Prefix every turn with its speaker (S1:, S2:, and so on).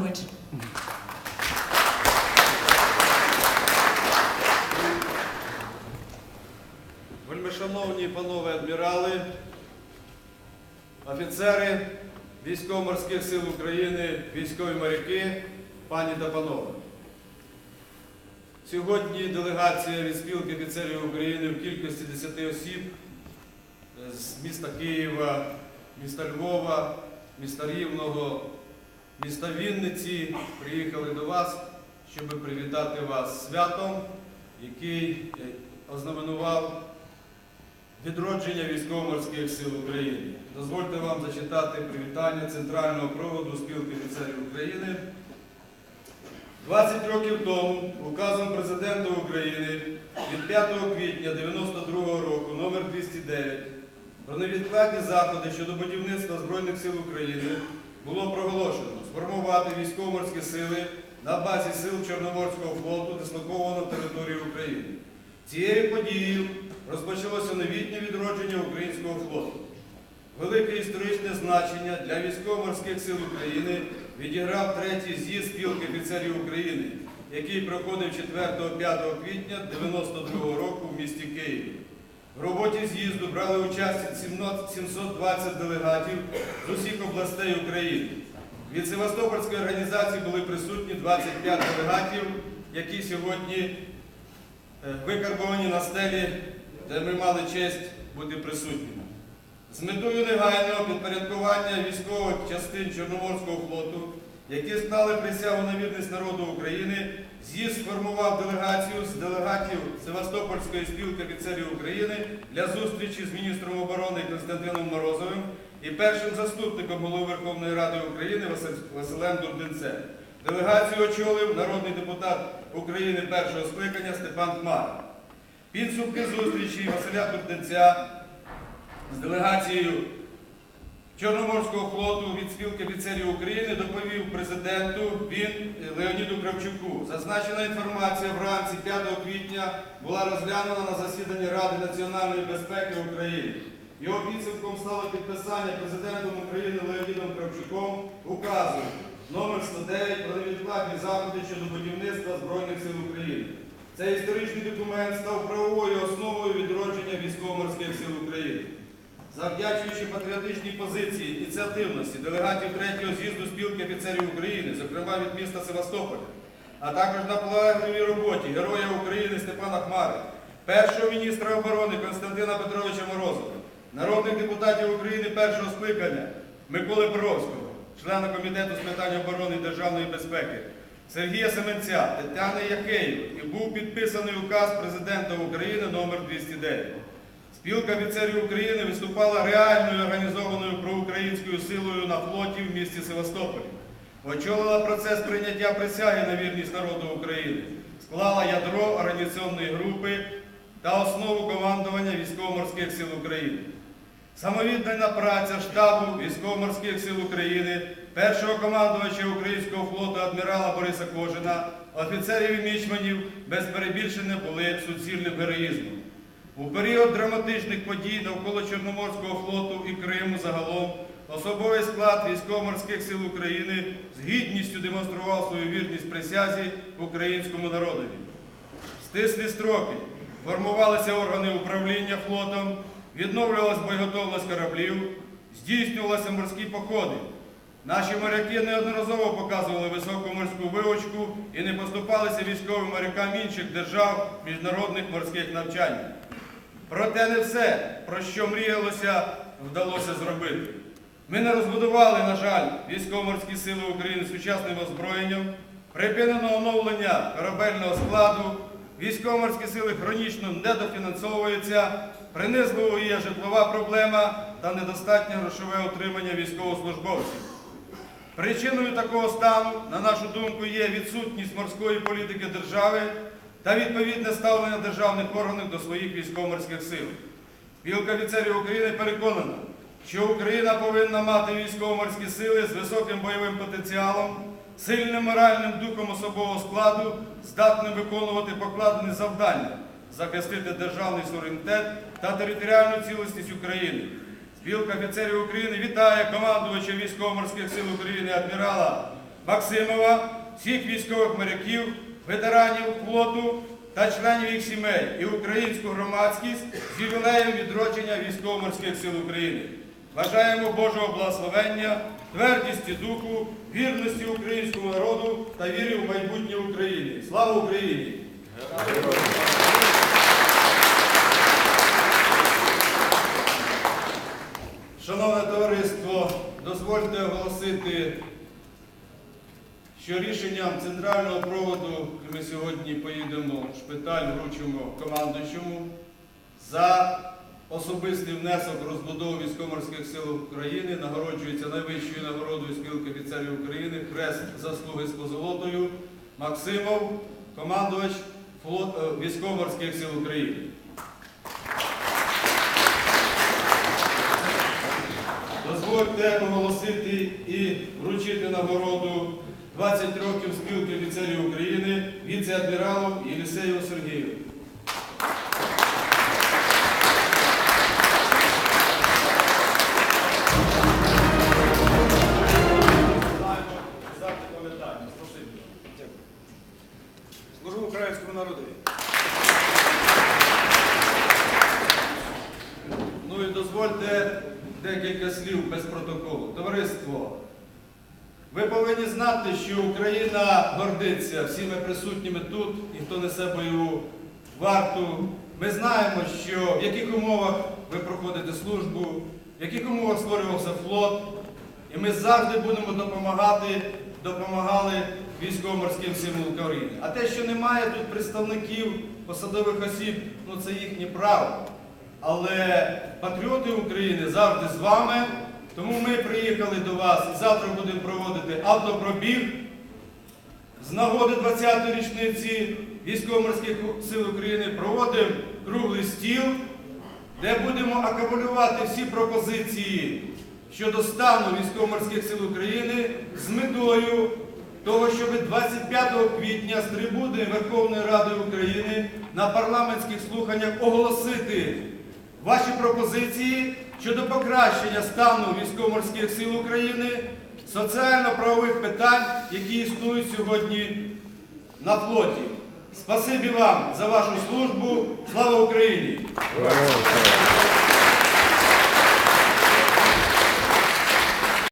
S1: Іванович.
S2: Вельмишановні панове адмірали, офіцери військово-морських сил України, військові моряки, пані та панове. Сьогодні делегація від спілки офіцерів України в кількості 10 осіб з міста Києва, міста Львова, міста Рівного, міста Вінниці приїхали до вас, щоб привітати вас святом, який е, ознаменував відродження військово-морських сил України. Дозвольте вам зачитати привітання центрального проводу спілки офіцерів України. 20 років тому указом президента України від 5 квітня 92 року номер 209 про невідкладні заходи щодо будівництва Збройних сил України було проголошено сформувати військово-морські сили на базі сил Чорноморського флоту, дислокованого на території України. Цією подією розпочалося новітнє відродження українського флоту. Велике історичне значення для військово-морських сил України відіграв третій з'їзд спілки офіцерів України, який проходив 4-5 квітня 92 року в місті Києві. В роботі з'їзду брали участь 720 делегатів з усіх областей України. Від Севастопольської організації були присутні 25 делегатів, які сьогодні е, викарбовані на стелі, де ми мали честь бути присутніми. З метою негайного підпорядкування військових частин Чорноморського флоту, які склали присягу на вірність народу України, з'їзд сформував делегацію з делегатів Севастопольської спілки офіцерів України для зустрічі з міністром оборони Константином Морозовим і першим заступником голови Верховної Ради України Василем Дурдинцем. Делегацію очолив народний депутат України першого скликання Степан Хмара. Підсумки зустрічі Василя Дурдинця з делегацією Чорноморського флоту від спілки офіцерів України доповів президенту він е, Леоніду Кравчуку. Зазначена інформація вранці 5 квітня була розглянута на засіданні Ради національної безпеки України. Його підсумком стало підписання президентом України Леонідом Кравчуком указу номер 109 про невідкладні заходи щодо будівництва Збройних сил України. Цей історичний документ став правовою основою відродження військово-морських сил України. Завдячуючи патріотичній позиції ініціативності делегатів третього з'їзду спілки офіцерів України, зокрема від міста Севастополя, а також на наполегливій роботі Героя України Степана Хмари, першого міністра оборони Константина Петровича Морозова, народних депутатів України першого скликання Миколи Боровського, члена Комітету з питань оборони і державної безпеки, Сергія Семенця, Тетяни Якеєва і був підписаний указ президента України номер 209. Спілка офіцерів України виступала реальною організованою проукраїнською силою на флоті в місті Севастополі. Очолила процес прийняття присяги на вірність народу України, склала ядро організаційної групи та основу командування військово-морських сил України. Самовіддана праця штабу військово-морських сил України, першого командувача українського флоту адмірала Бориса Кожина, офіцерів і мічманів без перебільшення були суцільним героїзмом. У період драматичних подій навколо Чорноморського флоту і Криму загалом особовий склад військово-морських сил України з гідністю демонстрував свою вірність присязі українському народові. В стислі строки формувалися органи управління флотом, відновлювалась боєготовність кораблів, здійснювалися морські походи. Наші моряки неодноразово показували високу морську вивочку і не поступалися військовим морякам інших держав міжнародних морських навчаннях. Проте не все, про що мріялося, вдалося зробити. Ми не розбудували, на жаль, військово-морські сили України сучасним озброєнням, припинено оновлення корабельного складу, військово-морські сили хронічно недофінансовуються, принизливо є житлова проблема та недостатнє грошове отримання військовослужбовців. Причиною такого стану, на нашу думку, є відсутність морської політики держави та відповідне ставлення державних органів до своїх військово-морських сил. Спілка офіцерів України переконана, що Україна повинна мати військово-морські сили з високим бойовим потенціалом, сильним моральним духом особового складу, здатним виконувати покладені завдання, захистити державний суверенітет та територіальну цілісність України. Спілка офіцерів України вітає командувача військово-морських сил України адмірала Максимова, всіх військових моряків, ветеранів флоту та членів їх сімей і українську громадськість з ювілеєм відродження військово-морських сил України. Бажаємо Божого благословення, твердісті духу, вірності українському народу та вірі в майбутнє України. Слава Україні! Шановне товариство, дозвольте оголосити, що рішенням центрального проводу ми сьогодні поїдемо в шпиталь, вручимо командуючому за особистий внесок в розбудову військово-морських сил України нагороджується найвищою нагородою спілки офіцерів України Хрест заслуги з позолотою Максимов, командувач е, військово-морських сил України. Дозвольте оголосити і вручити нагороду 20 років спілки офіцерів України віце-адміралу Єлісеєву Сергію. Служу українському народові. Ну і дозвольте декілька слів без протоколу. Товариство, ви повинні знати, що Україна гордиться всіми присутніми тут і хто несе бойову варту. Ми знаємо, що в яких умовах ви проходите службу, в яких умовах створювався флот, і ми завжди будемо допомагати, допомагали військово-морським силам України. А те, що немає тут представників посадових осіб, ну це їхнє право. Але патріоти України завжди з вами. Тому ми приїхали до вас і завтра будемо проводити автопробіг з нагоди 20-ї річниці військово-морських сил України. Проводимо круглий стіл, де будемо акумулювати всі пропозиції щодо стану військово-морських сил України з метою того, щоб 25 квітня з трибуни Верховної Ради України на парламентських слуханнях оголосити ваші пропозиції щодо покращення стану військово-морських сил України, соціально-правових питань, які існують сьогодні на флоті. Спасибі вам за вашу службу. Слава Україні!